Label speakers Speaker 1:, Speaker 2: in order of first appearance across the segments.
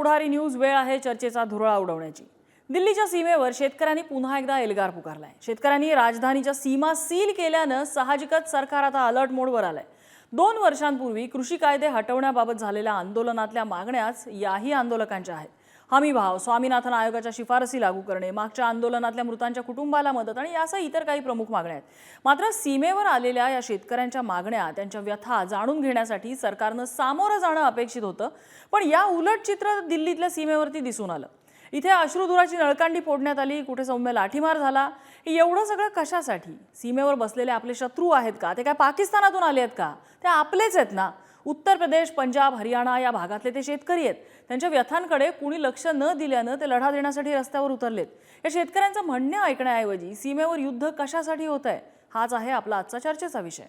Speaker 1: पुढारी news वेळ आहे चर्चेचा धुरळा उडवण्याची. दिल्लीच्या सीमेवर शेतकऱ्यांनी पुन्हा एकदा एल्गार पुकारलाय. शेतकऱ्यांनी राजधानीच्या सीमा सील केल्यानं साहजिकच सरकार आता अलर्ट मोडवर आलंय. दोन वर्षांपूर्वी कृषी कायदे हटवण्याबाबत झालेल्या आंदोलनातल्या मागण्याच याही आंदोलकांच्या आहेत. हमी भाव स्वामीनाथन आयोगाच्या शिफारसी लागू करणे मागच्या आंदोलनातल्या मृतांच्या कुटुंबाला मदत आणि यासह इतर काही प्रमुख मागण्या आहेत. मात्र सीमेवर आलेल्या या शेतकऱ्यांच्या मागण्या त्यांच्या व्यथा जाणून घेण्यासाठी सरकारनं सामोरं जाणं अपेक्षित होतं पण या उलट चित्र दिल्लीतल्या सीमेवरती दिसून आलं. इथे अश्रुधुराची नळकांडी फोडण्यात आली कुठे सौम्य लाठीमार झाला एवढं सगळं कशासाठी? सीमेवर बसलेले आपले शत्रू आहेत का? ते काय पाकिस्तानातून आले आहेत का? ते आपलेच आहेत ना? उत्तर प्रदेश पंजाब हरियाणा या भागातले ते शेतकरी आहेत. त्यांच्या व्यथांकडे कुणी लक्ष न दिल्यानं ते लढा देण्यासाठी रस्त्यावर उतरलेत. या शेतकऱ्यांचं म्हणणं ऐकण्याऐवजी सीमेवर युद्ध कशासाठी होत आहे हाच आहे आपला आजचा चर्चेचा विषय.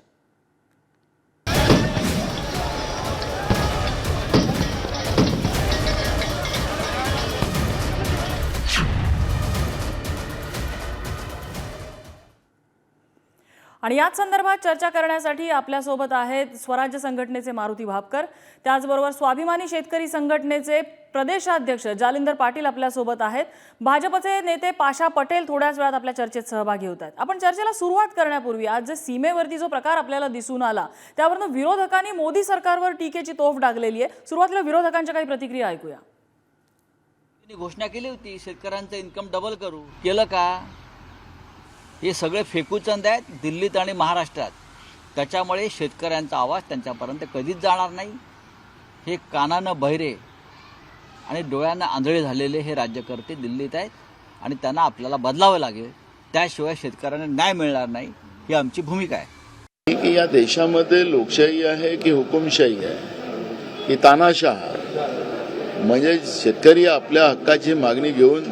Speaker 1: आणि याच संदर्भात चर्चा करण्यासाठी आपल्यासोबत आहेत स्वराज्य संघटनेचे मारुती भापकर त्याचबरोबर स्वाभिमानी शेतकरी संघटनेचे प्रदेशाध्यक्ष जालिंदर पाटील आपल्यासोबत आहेत. भाजपचे नेते पाशा पटेल थोड्याच वेळात आपल्या चर्चेत सहभागी होत आहेत आपण चर्चेला सुरुवात करण्यापूर्वी आज जे सीमेवरती जो प्रकार आपल्याला दिसून आला त्यावरनं विरोधकांनी मोदी सरकारवर टीकेची तोफ डागलेली आहे. सुरुवातीला विरोधकांच्या काही प्रतिक्रिया ऐकूया.
Speaker 2: घोषणा केली होती शेतकऱ्यांचं इन्कम डबल करू. केलं का? हे सगळे फेकूचंद आहेत दिल्लीत आणि महाराष्ट्रात. त्याच्यामुळे शेतकऱ्यांचा आवाज त्यांच्यापर्यंत कधीच जाणार नाही. हे कानानं बहिरे आणि डोळ्यांना आंधळे झालेले हे राज्यकर्ते दिल्लीत आहेत आणि त्यांना आपल्याला बदलावं लागेल. त्याशिवाय शेतकऱ्यांना न्याय मिळणार नाही. ही आमची भूमिका आहे.
Speaker 3: की या देशामध्ये लोकशाही आहे की हुकुमशाही आहे? की तानाशाह? म्हणजे शेतकरी आपल्या हक्काची मागणी घेऊन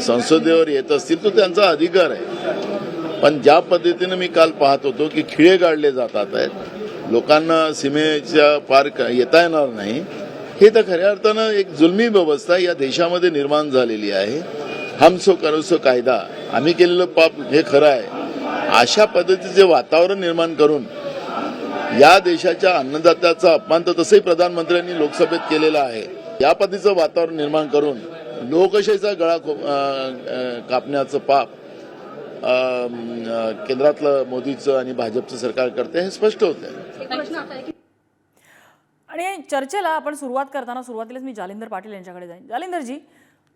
Speaker 3: संसदेवर येत असतील तो त्यांचा अधिकार आहे. पण ज्या पद्धतीनं मी काल पाहत होतो की खिळे गाडले जातात आहेत लोकांना सीमेच्या पार येता येणार नाही हे तर खऱ्या अर्थानं एक जुलमी व्यवस्था या देशामध्ये निर्माण झालेली आहे. हमसो करसो कायदा आम्ही केलेलं पाप हे खरं आहे. अशा पद्धतीचे वातावरण निर्माण करून या देशाच्या अन्नदात्याचा अपमान तर तसंही प्रधानमंत्र्यांनी लोकसभेत केलेला आहे. या पद्धतीचं वातावरण निर्माण करून लोकशाहीचा गळा कापण्याचं पाप केंद्रातलं मोदीचं आणि भाजपचं सरकार करते हे स्पष्ट होतं
Speaker 1: आणि चर्चेला आपण सुरुवात करताना सुरुवातीलाच मी जालिंदर पाटील यांच्याकडे जाईन. जालिंदरजी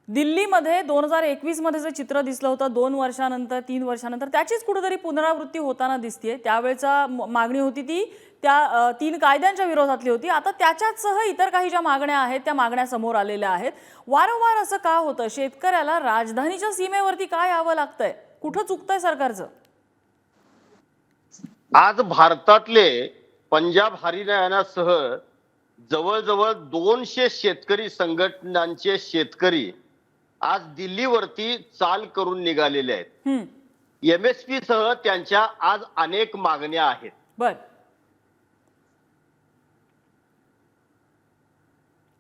Speaker 1: दिल्लीमध्ये दोन हजार एकवीसमध्ये जे चित्र दिसलं होतं दोन वर्षानंतर तीन वर्षानंतर त्याचीच कुठेतरी पुनरावृत्ती होताना दिसतीये. त्यावेळेचा मागणी होती ती त्या तीन कायद्यांच्या विरोधातली होती. आता त्याच्याचसह इतर काही ज्या मागण्या आहेत त्या मागण्या समोर आलेल्या आहेत. वारंवार असं का होतं? शेतकऱ्याला राजधानीच्या सीमेवरती काय यावं लागतंय? कुठं चुकतंय सरकारचं?
Speaker 4: आज भारतातले पंजाब हरियाणासह जवळजवळ दोनशे शेतकरी संघटनांचे शेतकरी आज दिल्लीवरती चाल करून निघालेले आहेत.
Speaker 1: हम्म.
Speaker 4: एमएसपी सह त्यांच्या आज अनेक मागण्या आहेत.
Speaker 1: बर.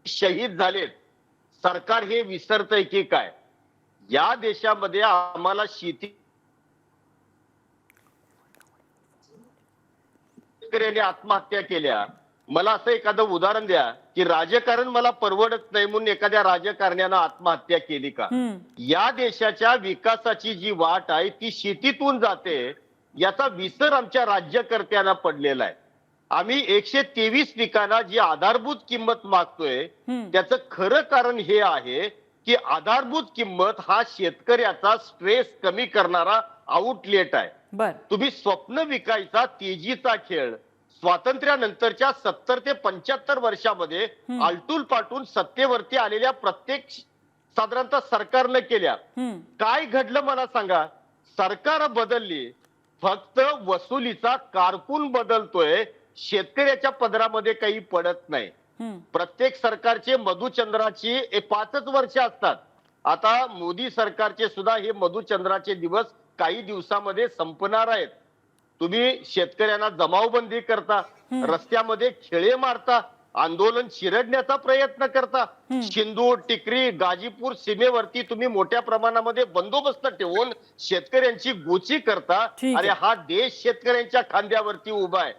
Speaker 4: शहीद झालेत. सरकार हे विसरतंय की काय? या देशामध्ये आम्हाला शेती शेतकऱ्यांनी आत्महत्या केल्या. मला असं एखादं उदाहरण द्या की राजकारण मला परवडत नाही म्हणून एखाद्या राजकारण्यानं आत्महत्या केली का? या देशाच्या विकासाची जी वाट आहे ती शेतीतून जाते. याचा विसर आमच्या राज्यकर्त्यांना पडलेला आहे. आम्ही एकशे तेवीस पिकांना जी आधारभूत किंमत मागतोय. त्याचं खरं कारण हे आहे की आधारभूत किंमत हा शेतकऱ्याचा स्ट्रेस कमी करणारा आउटलेट आहे. तुम्ही स्वप्न विकायचा तेजीचा खेळ स्वातंत्र्यानंतरच्या सत्तर ते पंच्याहत्तर वर्षामध्ये. आलटून पालटून सत्तेवरती आलेल्या प्रत्येक साधारणतः सरकारनं केल्या. काय घडलं मला सांगा? सरकार बदलली फक्त वसुलीचा कारकून बदलतोय शेतकऱ्याच्या पदरामध्ये काही पडत नाही. प्रत्येक सरकारचे मधुचंद्राची हे पाचच वर्ष असतात. आता मोदी सरकारचे सुद्धा हे मधुचंद्राचे दिवस काही दिवसामध्ये संपणार आहेत. तुम्ही शेतकऱ्यांना जमावबंदी करता रस्त्यामध्ये खेळे मारता आंदोलन चिरडण्याचा प्रयत्न करता सिंदूर टिकरी गाजीपूर सीमेवरती तुम्ही मोठ्या प्रमाणामध्ये बंदोबस्त ठेवून शेतकऱ्यांची गोची करता. अरे हा देश शेतकऱ्यांच्या खांद्यावरती उभा आहे.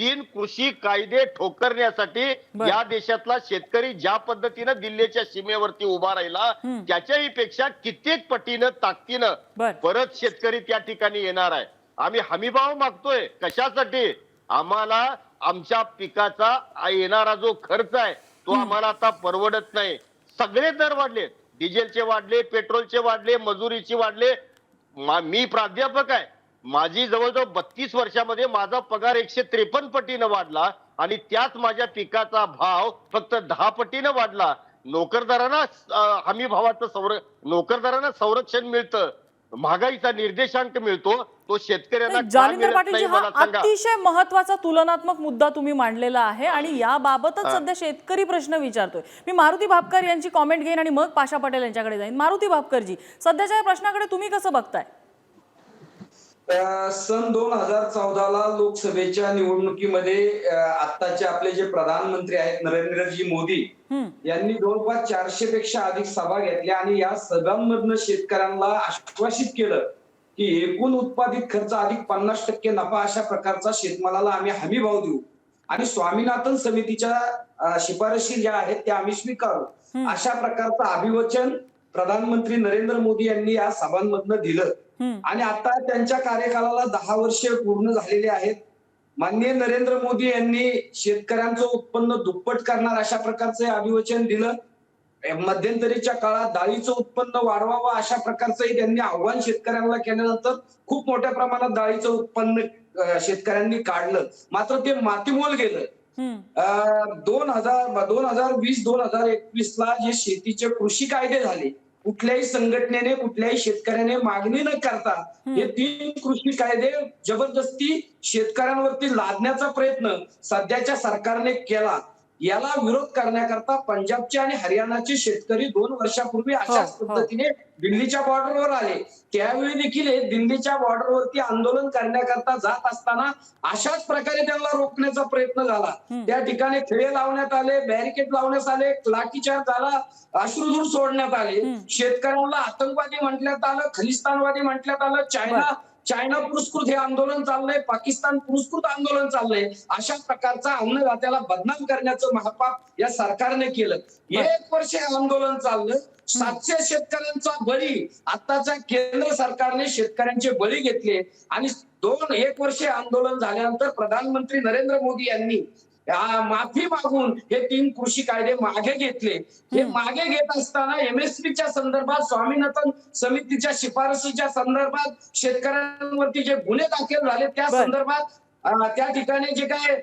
Speaker 4: तीन कृषी कायदे ठोकरण्यासाठी. या देशातला शेतकरी ज्या पद्धतीनं दिल्लीच्या सीमेवरती उभा राहिला त्याच्याही पेक्षा कित्येक पटीनं ताकदीनं. परत शेतकरी त्या ठिकाणी येणार आहे. आम्ही हमीभाव मागतोय. कशासाठी? आम्हाला आमच्या पिकाचा येणारा जो खर्च आहे तो आम्हाला आता परवडत नाही. सगळे दर वाढले. डिझेलचे वाढले पेट्रोलचे वाढले मजुरीचे वाढले. मी प्राध्यापक आहे. माझी जवळजवळ बत्तीस वर्षामध्ये माझा पगार एकशे त्रेपन्न पटीनं वाढला आणि त्याच माझ्या पिकाचा भाव फक्त दहा पटीनं वाढला. नोकरदारांना हमी भावाचं संर नोकरदारांना संरक्षण मिळतं. महागाईचा निर्देशांक मिळतो. तो शेतकऱ्यांना
Speaker 1: अतिशय महत्त्वाचा तुलनात्मक मुद्दा तुम्ही मांडलेला आहे आणि याबाबतच सध्या शेतकरी प्रश्न विचारतोय. मी मारुती भापकर यांची कॉमेंट घेईन आणि मग पाशा पटेल यांच्याकडे जाईन. मारुती भापकरजी सध्याच्या या प्रश्नाकडे तुम्ही कसं बघताय?
Speaker 5: सन दोन हजार चौदाला लोकसभेच्या निवडणुकीमध्ये अ, आत्ताचे आपले जे प्रधानमंत्री आहेत नरेंद्रजी मोदी. यांनी जवळपास चारशे पेक्षा अधिक सभा घेतल्या आणि या सभांमधनं शेतकऱ्यांना आश्वासित केलं की एकूण उत्पादित खर्च अधिक पन्नास टक्के नफा अशा प्रकारचा शेतमालाला आम्ही हमी भाव देऊ. आणि स्वामीनाथन समितीच्या शिफारशी ज्या आहेत त्या आम्ही स्वीकारू. अशा प्रकारचं अभिवचन प्रधानमंत्री नरेंद्र मोदी यांनी या सभांमधनं दिलं. आणि आता त्यांच्या कार्यकालाला दहा वर्ष पूर्ण झालेली आहेत माननीय नरेंद्र मोदी यांनी शेतकऱ्यांचं उत्पन्न दुप्पट करणार अशा प्रकारचं अभिवचन दिलं मध्यंतरीच्या काळात डाळीचं उत्पन्न वाढवावं अशा प्रकारचंही त्यांनी आव्हान शेतकऱ्यांना केल्यानंतर खूप मोठ्या प्रमाणात डाळीचं उत्पन्न शेतकऱ्यांनी काढलं मात्र ते मातीमोल गेलं. दोन हजार दोन हजार वीस दोन हजार एकवीस ला जे शेतीचे कृषी कायदे झाले कुठल्याही संघटनेने कुठल्याही शेतकऱ्याने मागणी न करता हे तीन कृषी कायदे जबरदस्ती शेतकऱ्यांवरती लादण्याचा प्रयत्न सध्याच्या सरकारने केला. याला विरोध करण्याकरता पंजाबचे आणि हरियाणाचे शेतकरी दोन वर्षापूर्वी अशाच
Speaker 1: हो, हो.
Speaker 5: पद्धतीने दिल्लीच्या बॉर्डरवर आले. त्यावेळी देखील हे दिल्लीच्या बॉर्डरवरती आंदोलन करण्याकरता जात असताना अशाच प्रकारे त्यांना रोखण्याचा प्रयत्न झाला. त्या ठिकाणी खेळे लावण्यात आले बॅरिकेड लावण्यात आले लाठीचार्ज झाला अश्रुधूर सोडण्यात आले. शेतकऱ्यांना आतंकवादी म्हटण्यात आलं खलिस्तानवादी म्हटण्यात आलं चायना चायना पुरस्कृत हे आंदोलन चाललंय पाकिस्तान पुरस्कृत आंदोलन चाललंय अशा प्रकारचा अन्नदात्याला बदनाम करण्याचं महापाप या सरकारने केलं. एक वर्ष हे आंदोलन चाललं. सातशे शेतकऱ्यांचा बळी आताच्या केंद्र सरकारने शेतकऱ्यांचे बळी घेतले. आणि दोन एक वर्ष आंदोलन झाल्यानंतर प्रधानमंत्री नरेंद्र मोदी यांनी माफी मागून हे तीन कृषी कायदे मागे घेतले हे मागे घेत असताना एमएसपीच्या संदर्भात स्वामीनाथन समितीच्या शिफारशीच्या संदर्भात शेतकऱ्यांवरती जे गुन्हे दाखल झाले त्या. संदर्भात त्या ठिकाणी जे काय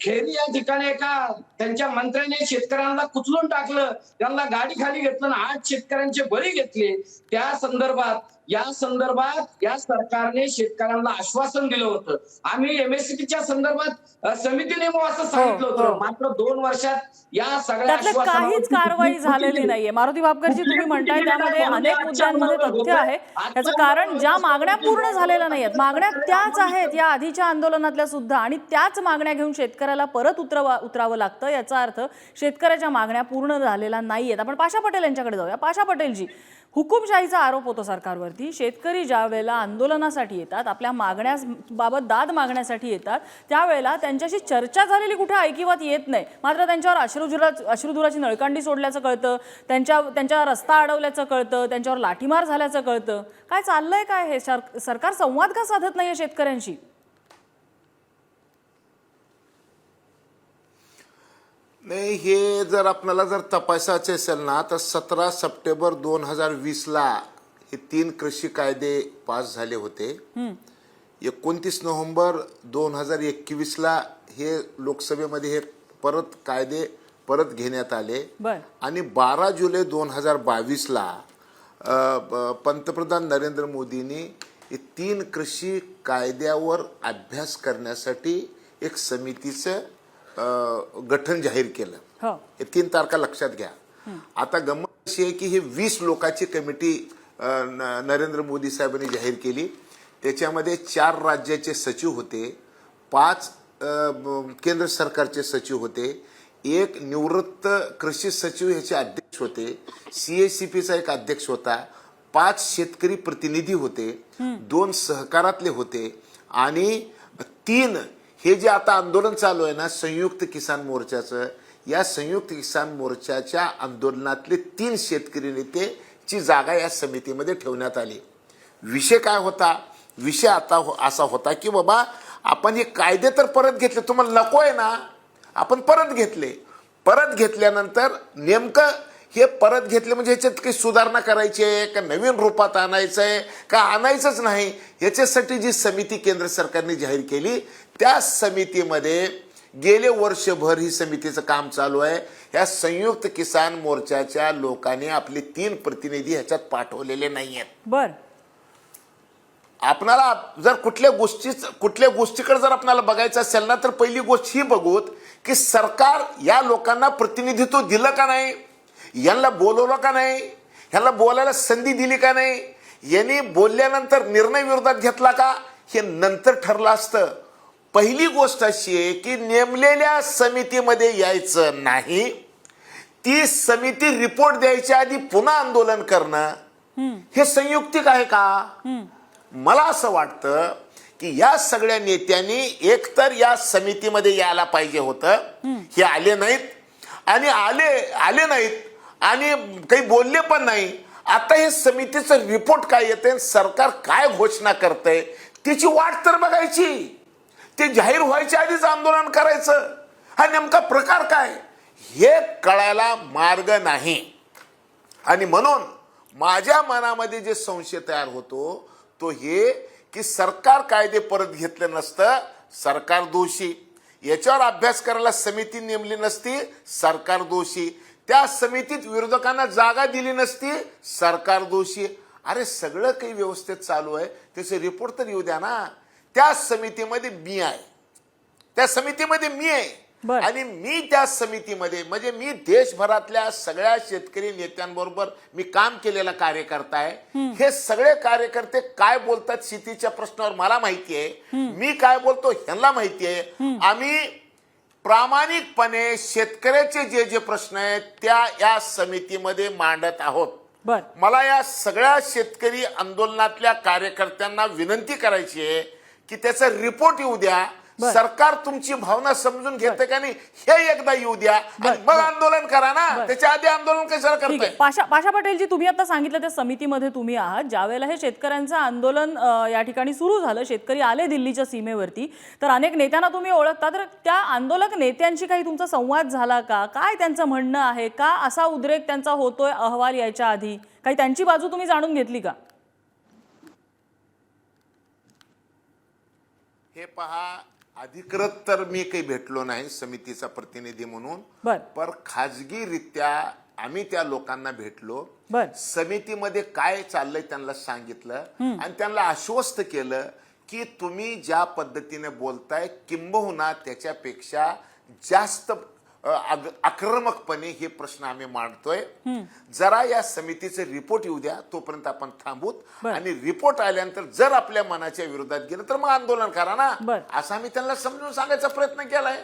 Speaker 5: खेरी या ठिकाणी एका त्यांच्या मंत्र्याने शेतकऱ्यांना कुचलून टाकलं. त्यांना गाडी खाली घेतलं आणि आठ शेतकऱ्यांचे बळी घेतले. त्या संदर्भात या संदर्भात या सरकारने शेतकऱ्यांना आश्वासन दिलं होतं. आम्ही एमएससीच्या संदर्भात समिती नेमू असं सांगितलं
Speaker 1: हो.
Speaker 5: होतं मात्र दोन वर्षात या सगळ्या
Speaker 1: काहीच कारवाई झालेली. नाहीये. मारुती बापकरजी तुम्ही म्हणताय त्यामध्ये अनेक मुद्द्यांमध्ये तथ्य आहे. त्याचं कारण ज्या मागण्या पूर्ण झालेल्या नाहीयेत. मागण्या त्याच आहेत या आधीच्या आंदोलनातल्या सुद्धा आणि त्याच मागण्या घेऊन शेतकऱ्याला परत उतरवा उतरावं लागतं. याचा अर्थ शेतकऱ्याच्या मागण्या पूर्ण झालेल्या नाहीयेत. आपण पाशा पटेल यांच्याकडे जाऊया. पाशा पटेलजी हुकुमशाहीचा आरोप होतो सरकारवरती. शेतकरी ज्या वेळेला आंदोलनासाठी येतात आपल्या मागण्या बाबत दाद मागण्यासाठी येतात त्यावेळेला त्यांच्याशी चर्चा झालेली कुठे ऐकिवात येत नाही. मात्र त्यांच्यावर अश्रुधुरा अश्रुधुराची नळकांडी सोडल्याचं कळतं त्यांच्या त्यांच्या रस्ता अडवल्याचं कळतं त्यांच्यावर लाठीमार झाल्याचं कळतं. काय चाललंय काय हे? सरकार संवाद का साधत नाही आहे शेतकऱ्यांशी?
Speaker 6: नाही हे जर आपल्याला जर तपासायचे असेल ना तर सतरा सप्टेंबर दोन हजार वीसला हे तीन कृषी कायदे पास झाले होते. एकोणतीस नोव्हेंबर दोन हजार एकवीसला हे लोकसभेमध्ये हे परत कायदे परत घेण्यात आले. आणि बारा जुलै दोन हजार बावीसला पंतप्रधान नरेंद्र मोदींनी हे तीन कृषी कायद्यावर अभ्यास करण्यासाठी एक समितीचं गठन जाहीर केलं.
Speaker 1: हो.
Speaker 6: हे तीन तारखा लक्षात घ्या. आता गंमत अशी आहे की ही वीस लोकांची कमिटी नरेंद्र मोदी साहेबांनी जाहीर केली. त्याच्यामध्ये चार राज्याचे सचिव होते. पाच केंद्र सरकारचे सचिव होते. एक निवृत्त कृषी सचिव ह्याचे अध्यक्ष होते. सीएसीपीचा एक अध्यक्ष होता. पाच शेतकरी प्रतिनिधी होते. दोन सहकारातले होते. आणि तीन हे जे आता आंदोलन चालू आहे ना संयुक्त किसान मोर्चाचं या संयुक्त किसान मोर्चाच्या आंदोलनातले तीन शेतकरी नेतेची जागा या समितीमध्ये ठेवण्यात आली. विषय काय होता? विषय आता हो- असा होता की बाबा आपण हे कायदे तर परत घेतले तुम्हाला नको आहे ना? आपण परत घेतले. परत घेतल्यानंतर नेमकं हे परत घेतले म्हणजे ह्याच्यात काही सुधारणा करायची आहे का? नवीन रूपात आणायचं आहे का? आणायचंच नाही. याच्यासाठी जी समिती केंद्र सरकारने जाहीर केली त्या समितीमध्ये गेले वर्षभर ही समितीचं काम चालू आहे. ह्या संयुक्त किसान मोर्चाच्या लोकांनी आपले तीन प्रतिनिधी ह्याच्यात पाठवलेले नाही आहेत
Speaker 1: बर.
Speaker 6: आपणाला जर कुठल्या गोष्टी कुठल्या गोष्टीकडे जर आपल्याला बघायचं असेल ना तर पहिली गोष्ट ही बघूत की सरकार या लोकांना प्रतिनिधित्व दिलं का नाही? यांना बोलवलं का नाही? ह्यांना बोलायला संधी दिली का नाही? यांनी बोलल्यानंतर निर्णय विरोधात घेतला का? हे नंतर ठरलं असतं. पहिली गोष्ट अशी आहे की नेमलेल्या समितीमध्ये यायचं नाही. ती समिती रिपोर्ट द्यायच्या आधी पुन्हा आंदोलन करणं. हे संयुक्तिक आहे का? मला असं वाटतं की या सगळ्या नेत्यांनी एकतर या समितीमध्ये यायला पाहिजे होतं. हे आले नाहीत. आणि आले आले नाहीत. आणि काही बोलले पण नाही. आता हे समितीचं रिपोर्ट काय येते? सरकार काय घोषणा करतंय? त्याची वाट तर बघायची. ते जाहीर व्हायच्या आधीच आंदोलन करायचं. हा नेमका प्रकार काय? हे कळायला मार्ग नाही. आणि म्हणून माझ्या मनामध्ये जे संशय तयार होतो तो हे की सरकार कायदे परत घेतले नसतं सरकार दोषी. याच्यावर अभ्यास करायला समिती नेमली नसती सरकार दोषी. त्या समितीत विरोधकांना जागा दिली नसती सरकार दोषी. अरे सगळं काही व्यवस्थित चालू आहे. त्याचे रिपोर्ट तर येऊ द्या ना. त्या समितीमध्ये मी आहे. त्या समितीमध्ये मी आहे. आणि मी त्या समितीमध्ये म्हणजे मी देशभरातल्या सगळ्या शेतकरी नेत्यांबरोबर मी काम केलेला कार्यकर्ता आहे. हे सगळे कार्यकर्ते काय बोलतात शेतीच्या प्रश्नावर मला माहिती आहे. मी काय बोलतो ह्यांना माहिती आहे. आम्ही प्रामाणिकपणे शेतकऱ्याचे जे जे प्रश्न आहेत त्या या समितीमध्ये मांडत आहोत. मला या सगळ्या शेतकरी आंदोलनातल्या कार्यकर्त्यांना विनंती करायची आहे की त्याचा रिपोर्ट येऊ द्या.
Speaker 1: बर.
Speaker 6: सरकार तुमची भावना समजून घेते का नाही हे एकदा येऊ द्या.
Speaker 1: बर,
Speaker 6: आणि मग
Speaker 1: बर.
Speaker 6: आंदोलन करा ना.
Speaker 1: बर.
Speaker 6: त्याच्या आधी आंदोलन कशाला
Speaker 1: ठीक आहे.
Speaker 6: करताय?
Speaker 1: पाशा पाशा पटेलजी तुम्ही आता सांगितलं त्या समितीमध्ये तुम्ही आहात. ज्यावेळेला हे शेतकऱ्यांचं आंदोलन अ, या ठिकाणी सुरू झालं शेतकरी आले दिल्लीच्या सीमेवरती तर अनेक नेत्यांना तुम्ही ओळखता. तर त्या आंदोलक नेत्यांशी काही तुमचा संवाद झाला का? काय त्यांचं म्हणणं आहे? का असा उद्रेक त्यांचा होतोय अहवाल यायच्या आधी? काही त्यांची बाजू तुम्ही जाणून घेतली का?
Speaker 6: हे पहा अधिकृत तर मी काही भेटलो नाही समितीचा प्रतिनिधी म्हणून
Speaker 1: बर.
Speaker 6: पर खाजगीरित्या आम्ही त्या लोकांना भेटलो.
Speaker 1: बर.
Speaker 6: समितीमध्ये काय चाललंय त्यांना सांगितलं आणि त्यांना आश्वस्त केलं की तुम्ही ज्या पद्धतीने बोलताय किंबहुना त्याच्यापेक्षा जास्त आक्रमकपणे हे प्रश्न आम्ही मांडतोय जरा या समितीचे रिपोर्ट येऊ द्या तोपर्यंत आपण थांबूत
Speaker 1: बरं.
Speaker 6: आणि रिपोर्ट आल्यानंतर जर आपल्या मनाच्या विरोधात गेलं तर मग आंदोलन करा ना
Speaker 1: बरं.
Speaker 6: असं आम्ही त्यांना समजून सांगायचा प्रयत्न केलाय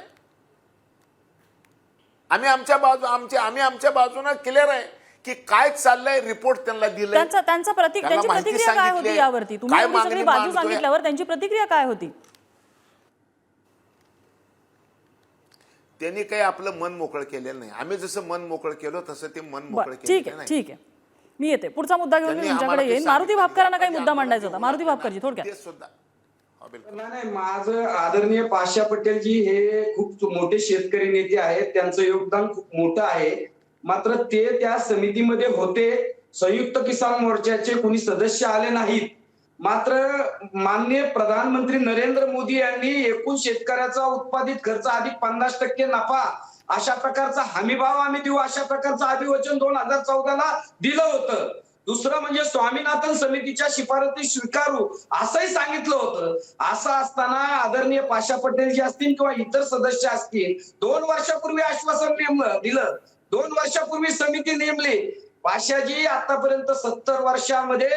Speaker 6: आम्ही आमच्या बाजू आमच्या आम्ही आमच्या बाजूने क्लिअर आहे की काय चाललंय रिपोर्ट त्यांना दिलंय
Speaker 1: त्यांचा त्यांचा प्रति
Speaker 6: त्यांना
Speaker 1: त्यांची
Speaker 6: माहिती
Speaker 1: प्रतिक्रिया काय होती. यावरती तुम्ही
Speaker 6: काय
Speaker 1: एवढी सगळी
Speaker 6: मागणी
Speaker 1: बाजू? सांगितल्यावर त्यांची प्रतिक्रिया काय होती
Speaker 6: त्यांनी काही आपलं मन मोकळं केलेलं नाही. आम्ही जसं मन मोकळं केलं तसं ते मन मोकळं
Speaker 1: बरं ठीक
Speaker 6: केलेलं
Speaker 1: आहे
Speaker 6: नाही.
Speaker 1: ठीक आहे. मी येते. पुढचा मुद्दा घेऊन मी
Speaker 6: त्यांनी
Speaker 1: तुमच्याकडे
Speaker 6: आम्हाला
Speaker 1: येईन.
Speaker 6: काही
Speaker 1: मारुती
Speaker 6: सांगितलं.
Speaker 1: भापकरांना काही. मुद्दा मांडायचा होता. मारुती भापकरजी थोडक्यात.
Speaker 6: ते सुद्धा. हो, बिलकुल.
Speaker 5: नाही नाही माझं आदरणीय पाशा पटेलजी हे खूप मोठे शेतकरी नेते आहेत. त्यांचं योगदान खूप मोठं आहे. मात्र ते त्या समितीमध्ये होते. संयुक्त किसान मोर्चाचे कोणी सदस्य आले नाहीत. मात्र माननीय प्रधानमंत्री नरेंद्र मोदी यांनी एकूण शेतकऱ्याचा उत्पादित खर्च अधिक पन्नास टक्के नफा अशा प्रकारचा हमीभाव आम्ही देऊ अशा प्रकारचं अभिवचन दोन हजार चौदाला दिलं होतं. दुसरं म्हणजे स्वामीनाथन समितीच्या शिफारसी स्वीकारू असंही सांगितलं होतं. असं असताना आदरणीय पाशा पटेल जे असतील किंवा इतर सदस्य असतील दोन वर्षापूर्वी आश्वासन नेमलं दिलं. दोन वर्षापूर्वी समिती नेमली. पाशाजी आतापर्यंत सत्तर वर्षामध्ये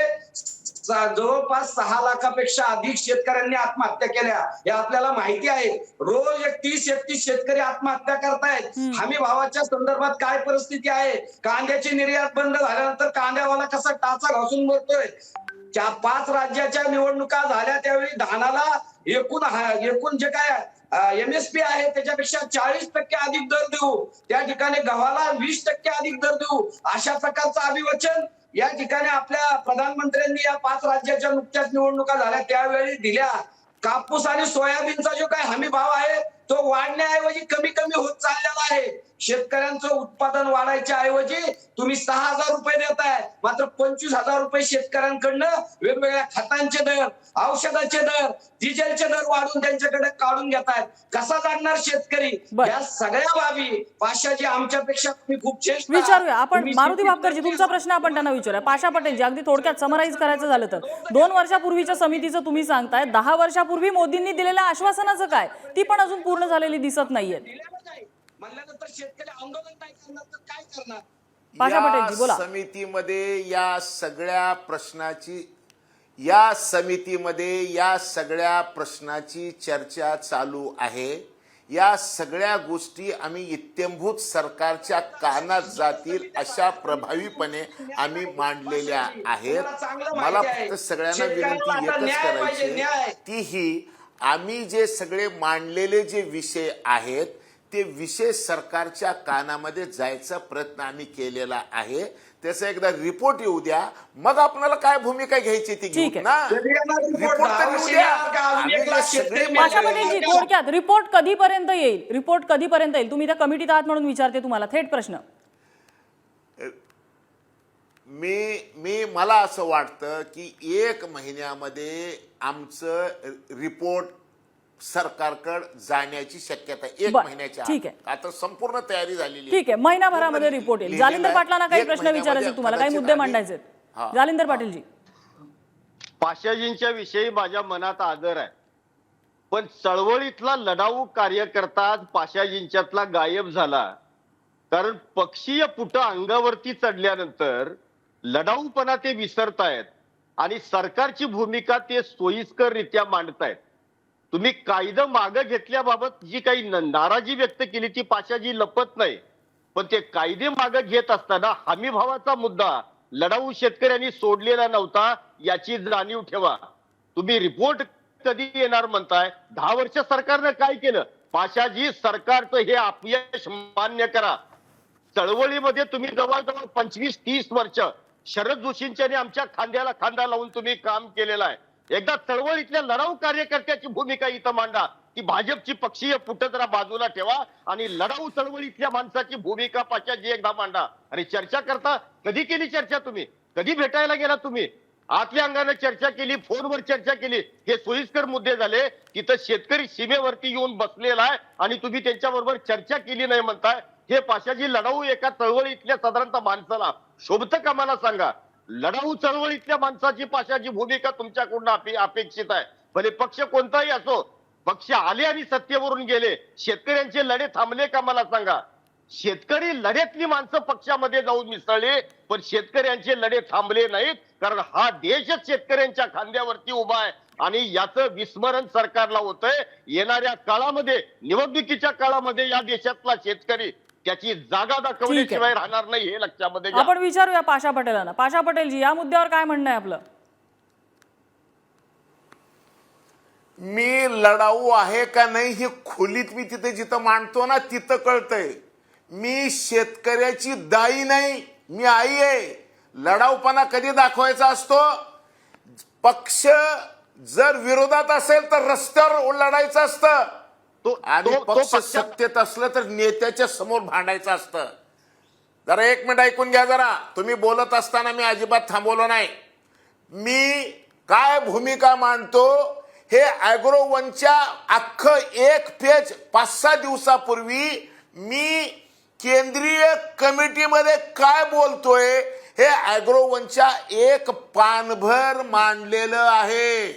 Speaker 5: जवळपास सहा लाखापेक्षा अधिक शेतकऱ्यांनी आत्महत्या केल्या. हे आपल्याला माहिती आहे. रोज एक तीस एकतीस शेतकरी आत्महत्या करतायत. हमी भावाच्या संदर्भात काय परिस्थिती आहे? कांद्याची निर्यात बंद झाल्यानंतर कांद्यावाला कसा टाचा घासून मरतोय? त्या पाच राज्याच्या निवडणुका झाल्या त्यावेळी धानाला एकूण एकूण जे काय एमएसपी आहे त्याच्यापेक्षा चाळीस टक्के अधिक दर देऊ. त्या ठिकाणी गव्हाला वीस टक्के अधिक दर देऊ. अशा प्रकारचं अभिवचन या ठिकाणी आपल्या प्रधानमंत्र्यांनी या पाच राज्याच्या नुकत्याच निवडणुका झाल्या. त्यावेळी दिल्या. कापूस आणि सोयाबीनचा जो काय हमी भाव आहे तो वाढण्याऐवजी कमी कमी होत चाललेला आहे. शेतकऱ्यांचं उत्पादन वाढायच्या ऐवजी तुम्ही सहा हजार रुपये देताय. मात्र पंचवीस हजार रुपये शेतकऱ्यांकडनं वेगवेगळ्या खतांचे दर औषधाचे दर डिझेलचे दर वाढून त्यांच्याकडे काढून घेतायत. कसा जाणणार शेतकरी. या सगळ्या बाबी पाशाजी आमच्यापेक्षा तुम्ही खूप.
Speaker 1: विचारूया. आपण मारुती भापकरजी तुमचा प्रश्न आपण त्यांना विचारूया. पाशा पटेलजी अगदी थोडक्यात समराईज करायचं झालं तर. दोन वर्षापूर्वीच्या समितीचं तुम्ही सांगताय दहा वर्षापूर्वी मोदींनी दिलेल्या आश्वासनाचं काय? ती पण अजून पूर्ण झालेली दिसत नाहीये.
Speaker 5: म्हणल्यानंतर शेतकरी आंदोलन नाही करणार तर काय करणार?
Speaker 1: पाशा पटेलजी, बोला.
Speaker 6: या समितीमध्ये या सगळ्या प्रश्नाची या समितीमध्ये या सगळ्या प्रश्नाची चर्चा चालू आहे. या सगळ्या गोष्टी आम्ही इत्यंभूत सरकारच्या कानात जातील अशा प्रभावीपणे आम्ही मांडलेल्या आहेत. मला फक्त सगळ्यांना विनंती एकच करायची ती ही आम्ही जे सगळे मांडलेले जे विषय आहेत ते विषय सरकारच्या कानामध्ये जायचा प्रयत्न आम्ही केलेला आहे त्याचा एकदा रिपोर्ट येऊ द्या मग आपल्याला काय भूमिका घ्यायची ती घेऊ
Speaker 1: ठीक आहे.
Speaker 6: ना? रिपोर्ट तर येऊ द्या? आम्ही जे सगळे.
Speaker 1: पटेलजी थोडक्यात रिपोर्ट कधीपर्यंत येईल रिपोर्ट कधीपर्यंत येईल तुम्ही त्या कमिटीत आहात म्हणून विचारते तुम्हाला थेट प्रश्न
Speaker 6: मी मी मला असं वाटतं की एक महिन्यामध्ये आमचं रिपोर्ट सरकारकडे जाण्याची शक्यता आहे. एक
Speaker 1: बरं,
Speaker 6: महिन्याच्या
Speaker 1: ठीक आहे.
Speaker 6: आत. आता संपूर्ण तयारी झालेली आहे.
Speaker 1: ठीक आहे महिनाभरामध्ये
Speaker 6: पूर्ण
Speaker 1: रिपोर्ट येईल
Speaker 6: लिहिलेलं
Speaker 1: जालिंदर
Speaker 6: आहे.
Speaker 1: पाटलांना काही
Speaker 6: एक
Speaker 1: प्रश्न
Speaker 6: महिन्यामध्ये
Speaker 1: विचारायचे तुम्हाला काही
Speaker 6: कदाचित
Speaker 1: मुद्दे
Speaker 6: आम्ही-
Speaker 1: मांडायचे
Speaker 6: हा.
Speaker 1: जालिंदर पाटीलजी
Speaker 4: पाशाजींच्या विषयी माझ्या मनात आदर आहे पण चळवळीतला लढाऊ कार्यकर्ता आज पाशाजींच्यातला गायब झाला कारण पक्षीय पुट अंगावरती चढल्यानंतर लढाऊपणा ते विसरतायत आणि सरकारची भूमिका ते सोयीस्कररित्या मांडतायत तुम्ही कायदं मागं घेतल्याबाबत जी काही नाराजी व्यक्त केली ती पाशाजी लपत नाही पण ते कायदे मागं घेत असताना हमी भावाचा मुद्दा लढाऊ शेतकऱ्यांनी सोडलेला नव्हता याची जाणीव ठेवा. तुम्ही रिपोर्ट कधी येणार म्हणताय? दहा वर्ष सरकारनं काय केलं? पाशाजी सरकारचं हे अपयश मान्य करा. चळवळीमध्ये तुम्ही जवळजवळ पंचवीस तीस वर्ष शरद जोशींच्या आमच्या खांद्याला खांदा लावून तुम्ही काम केलेलं आहे. एकदा चळवळीतल्या लढाऊ कार्यकर्त्याची भूमिका इथं मांडा. की भाजपची पक्षीय पुट जरा बाजूला ठेवा आणि लढाऊ चळवळीतल्या माणसाची भूमिका पाशाची एकदा मांडा. आणि चर्चा करता कधी केली चर्चा तुम्ही? कधी भेटायला गेला तुम्ही? आतल्या अंगाने चर्चा केली फोनवर चर्चा केली. हे सोयीस्कर मुद्दे झाले. तिथं शेतकरी सीमेवरती येऊन बसलेला आहे आणि तुम्ही त्यांच्याबरोबर चर्चा केली नाही म्हणताय. हे पाशाजी लढाऊ एका चळवळीतल्या साधारणतः माणसाला शोभतं का मला सांगा? लढाऊ चळवळीतल्या माणसाची पाशाची भूमिका तुमच्याकडून अपेक्षित आहे. भले पक्ष कोणताही असो पक्ष आले आणि सत्तेवरून गेले शेतकऱ्यांचे लढे थांबले का मला सांगा? शेतकरी लढ्यातली माणसं पक्षामध्ये जाऊन मिसळले पण शेतकऱ्यांचे लढे थांबले नाहीत कारण हा देशच शेतकऱ्यांच्या खांद्यावरती उभा आहे. आणि याचं विस्मरण सरकारला होतंय. येणाऱ्या काळामध्ये निवडणुकीच्या काळामध्ये या देशातला शेतकरी त्याची जागा दाखवल्याशिवाय राहणार नाही हे लक्षामध्ये
Speaker 1: आपण विचारूया पाशा पटेलांना. पाशा पटेलजी या मुद्द्यावर काय म्हणणं आहे आपलं?
Speaker 6: मी लढाऊ आहे का नाही हे खोलीत मी तिथे जिथं मांडतो ना तिथं कळतंय. मी शेतकऱ्याची दाई नाही मी आई आहे. लढाऊपणा कधी दाखवायचा असतो? पक्ष जर विरोधात असेल तर रस्त्यावर लढायचं असतं.
Speaker 4: तो
Speaker 6: आणि पक्ष सत्तेत असलं तर नेत्याच्या समोर भांडायचं असतं. जरा एक मिनिट ऐकून घ्या जरा. तुम्ही बोलत असताना मी अजिबात थांबवलो नाही. मी काय भूमिका मांडतो हे अॅग्रो वनच्या अख्खं एक पेज पाच सहा दिवसापूर्वी मी केंद्रीय कमिटीमध्ये काय बोलतोय हे अॅग्रो वनच्या एक पानभर मांडलेलं आहे.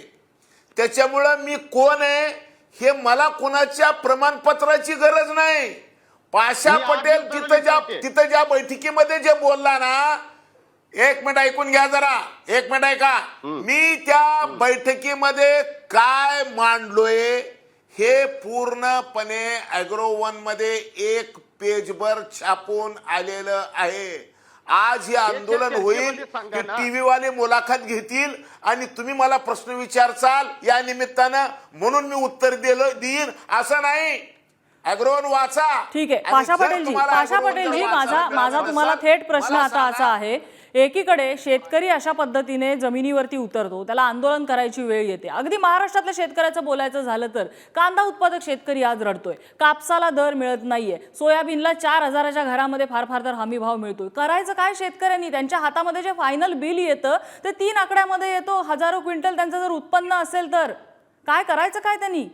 Speaker 6: त्याच्यामुळं मी कोण आहे? हे मला कोणाच्या प्रमाणपत्राची गरज नाही. पाशा पटेल तिथं ज्या. तिथं ज्या बैठकीमध्ये जे बोलला ना एक मिनिट ऐकून घ्या जरा. एक मिनिट ऐका. मी त्या बैठकीमध्ये काय मांडलोय हे पूर्णपणे अॅग्रो वनमध्ये एक पेजभर छापून आलेलं आहे. आज हे आंदोलन होईल. टीव्ही वाले मुलाखत घेतील आणि तुम्ही मला प्रश्न विचारचाल या निमित्तानं म्हणून मी उत्तर दिलं देईन. असं नाही. वाचा.
Speaker 1: ठीक आहे. पाशा पटेलजी पाशा पटेलजी माझा माझा तुम्हाला थेट प्रश्न आता असा. आहे. एकीकडे शेतकरी अशा पद्धतीने जमिनीवरती उतरतो त्याला आंदोलन करायची वेळ येते. अगदी महाराष्ट्रातल्या शेतकऱ्याचं बोलायचं झालं तर कांदा उत्पादक शेतकरी आज रडतोय. कापसाला दर मिळत नाहीये. सोयाबीनला चार हजाराच्या घरामध्ये फार फार तर हमी भाव मिळतोय. करायचं काय शेतकऱ्यांनी? त्यांच्या हातामध्ये जे फायनल बिल येतं ते तीन आकड्यामध्ये येतो. हजारो क्विंटल त्यांचं जर उत्पन्न असेल तर. काय करायचं काय त्यांनी?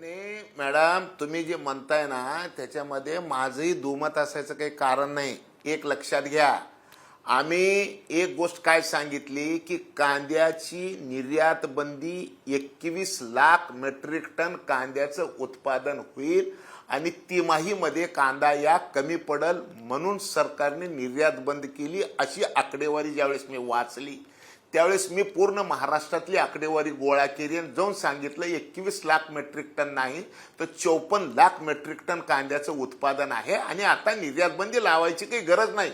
Speaker 6: नाही मॅडम तुम्ही जे म्हणताय ना त्याच्यामध्ये माझंही दुमत असायचं काही कारण नाही. एक लक्षात घ्या. आम्ही एक गोष्ट काय सांगितली की कांद्याची निर्यात बंदी एकवीस लाख मेट्रिक टन कांद्याचं उत्पादन होईल आणि तिमाहीमध्ये कांदा या कमी पडल म्हणून सरकारने निर्यात बंद केली अशी आकडेवारी ज्यावेळेस मी वाचली. त्यावेळेस मी पूर्ण महाराष्ट्रातली आकडेवारी गोळा केली आणि जाऊन सांगितलं एकवीस लाख मेट्रिक टन नाही तर चौपन्न लाख मेट्रिक टन कांद्याचं उत्पादन आहे आणि आता निर्यात बंदी लावायची काही गरज नाही.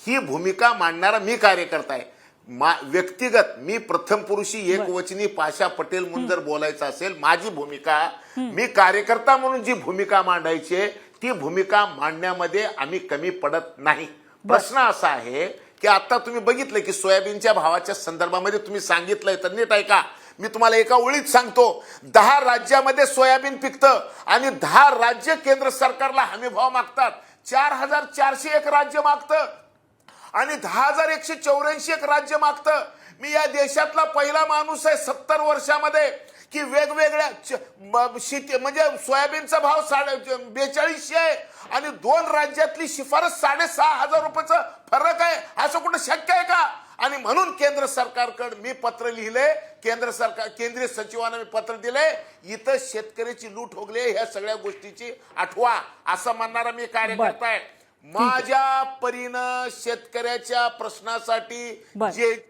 Speaker 6: ही भूमिका मांडणारा मी कार्यकर्ता आहे. मा व्यक्तिगत मी प्रथम पुरुषी एक वचनी पाशा पटेल म्हणून जर बोलायचं असेल माझी भूमिका मी कार्यकर्ता म्हणून जी भूमिका मांडायची आहे, ती भूमिका मांडण्यामध्ये आम्ही कमी पडत नाही. प्रश्न असा आहे की आता तुम्ही बघितलं की सोयाबीनच्या भावाच्या संदर्भामध्ये तुम्ही सांगितलंय तर नीट ऐका. मी तुम्हाला एका ओळीत सांगतो. दहा राज्यामध्ये सोयाबीन पिकतं आणि दहा राज्य केंद्र सरकारला हमी भाव मागतात. चार हजार चारशे एक राज्य मागतं आणि दहा हजार एकशे चौऱ्याऐंशी एक राज्य मागतं. मी या देशातला पहिला माणूस आहे सत्तर वर्षामध्ये. की वेगवेगळ्या शेती म्हणजे सोयाबीनचा भाव साडे बेचाळीसशे आहे. आणि दोन राज्यातली शिफारस साडेसहा हजार रुपयाचा फरक आहे. असं कुठं शक्य आहे का? आणि म्हणून केंद्र सरकारकडे मी पत्र लिहिले. केंद्र सरकार केंद्रीय सचिवांना मी पत्र दिले. इथं शेतकऱ्याची लूट होगले ह्या सगळ्या गोष्टीची आठवा. असं म्हणणारा मी कार्यकर्ता आहे. माझ्या परीनं शेतकऱ्याच्या प्रश्नासाठी. जे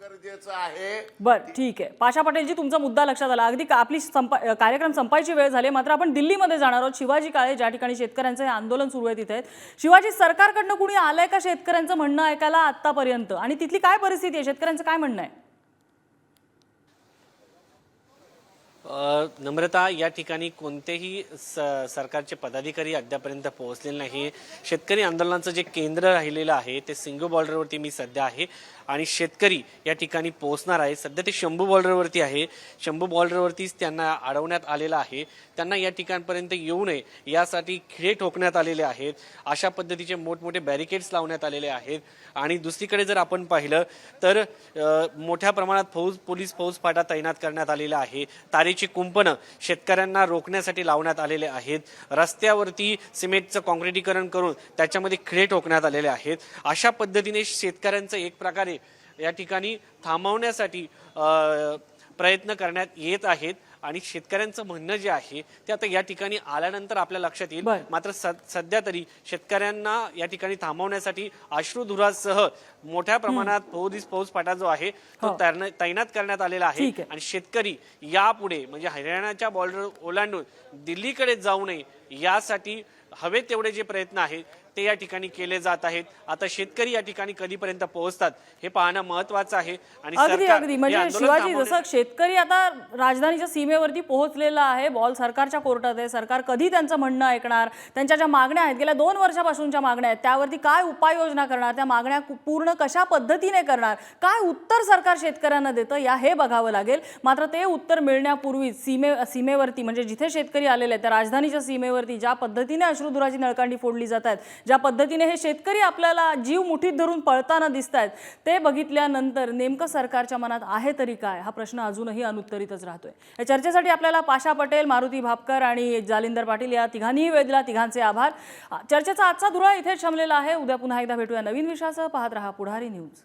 Speaker 6: गरजेचं आहे.
Speaker 1: बर ठीक आहे. पाशा पटेलजी तुमचा मुद्दा लक्षात आला. अगदी आपली संपा कार्यक्रम संपायची वेळ झाली मात्र आपण दिल्लीमध्ये जाणार आहोत. शिवाजी काळे ज्या ठिकाणी शेतकऱ्यांचं हे आंदोलन सुरू आहे तिथे. शिवाजी सरकारकडनं कुणी आलंय का शेतकऱ्यांचं म्हणणं ऐकायला आतापर्यंत आणि तिथली काय परिस्थिती आहे? शेतकऱ्यांचं काय म्हणणं आहे?
Speaker 7: नम्रता या ठिकाणी कोणतेही स सरकारचे पदाधिकारी अद्यापर्यंत पोहोचलेले नाही. शेतकरी आंदोलनाचं जे केंद्र राहिलेलं आहे ते सिंगू बॉर्डरवरती मी सध्या आहे. आणि शेतकरी या ठिकाणी पोहोचणार आहे. सध्या ते शंभू बॉर्डरवरती आहे. शंभू बॉर्डरवरतीच त्यांना अडवण्यात आलेलं आहे. त्यांना या ठिकाणपर्यंत येऊ नये यासाठी खिळे ठोकण्यात आलेले आहेत. अशा पद्धतीचे मोठमोठे बॅरिकेड्स लावण्यात आलेले आहेत. आणि दुसरीकडे जर आपण पाहिलं तर मोठ्या प्रमाणात फौज पोलीस फौज फाटा तैनात करण्यात आलेला आहे. तारेची कुंपणं शेतकऱ्यांना रोखण्यासाठी लावण्यात आलेले आहेत. रस्त्यावरती सिमेंटचं कॉन्क्रिटीकरण करून त्याच्यामध्ये खिळे ठोकण्यात आलेले आहेत. अशा पद्धतीने शेतकऱ्यांचं एक प्रकारे या ठिकाणी थांबवण्यासाठी प्रयत्न करण्यात येत आहेत आणि शेतकऱ्यांचं म्हणणं जे आहे ते आता या ठिकाणी आल्यानंतर आपल्या लक्षात येईल. मात्र सध्या तरी शेतकऱ्यांना या ठिकाणी थांबवण्यासाठी अश्रुधुरासह मोठ्या प्रमाणात पोलीस फौज फाटा जो आहे तो. तैना- तैनात करण्यात आलेला आहे. आणि शेतकरी यापुढे म्हणजे हरियाणाच्या बॉर्डर ओलांडून दिल्लीकडे जाऊ नये यासाठी हवे तेवढे जे प्रयत्न आहेत ते या ठिकाणी केले जात आहेत. आता शेतकरी या ठिकाणी कधीपर्यंत पोहोचतात हे पाहणं महत्वाचं आहे. आणि
Speaker 1: अगदी अगदी. म्हणजे शिवाजी जसं शेतकरी आता राजधानीच्या सीमेवरती पोहोचलेला आहे बॉल सरकारच्या कोर्टात आहे. सरकार कधी त्यांचं म्हणणं ऐकणार? त्यांच्या ज्या मागण्या आहेत गेल्या दोन वर्षापासूनच्या मागण्या आहेत त्यावरती काय उपाययोजना करणार? त्या मागण्या पूर्ण कशा पद्धतीने करणार? काय उत्तर सरकार शेतकऱ्यांना देतं? या हे बघावं लागेल. मात्र ते उत्तर मिळण्यापूर्वी सीमे सीमेवरती म्हणजे जिथे शेतकरी आलेले आहेत त्या राजधानीच्या सीमेवरती ज्या पद्धतीने अश्रुधुराची नळकांडी फोडली जात आहेत ज्या पद्धतीने हे शेतकरी आपल्याला जीव मुठीत धरून पळताना दिसत आहेत ते बघितल्यानंतर नेमकं सरकारच्या मनात आहे तरी काय? हा प्रश्न अजूनही अनुत्तरितच राहतोय. या चर्चेसाठी आपल्याला पाशा पटेल मारुती भापकर आणि जालिंदर पाटील या तिघांनीही वेळ दिला. तिघांचे आभार. चर्चेचा आजचा धुरा इथेच शमलेला आहे. उद्या पुन्हा एकदा भेटूया नवीन विषयासह. पाहत रहा पुढारी न्यूज.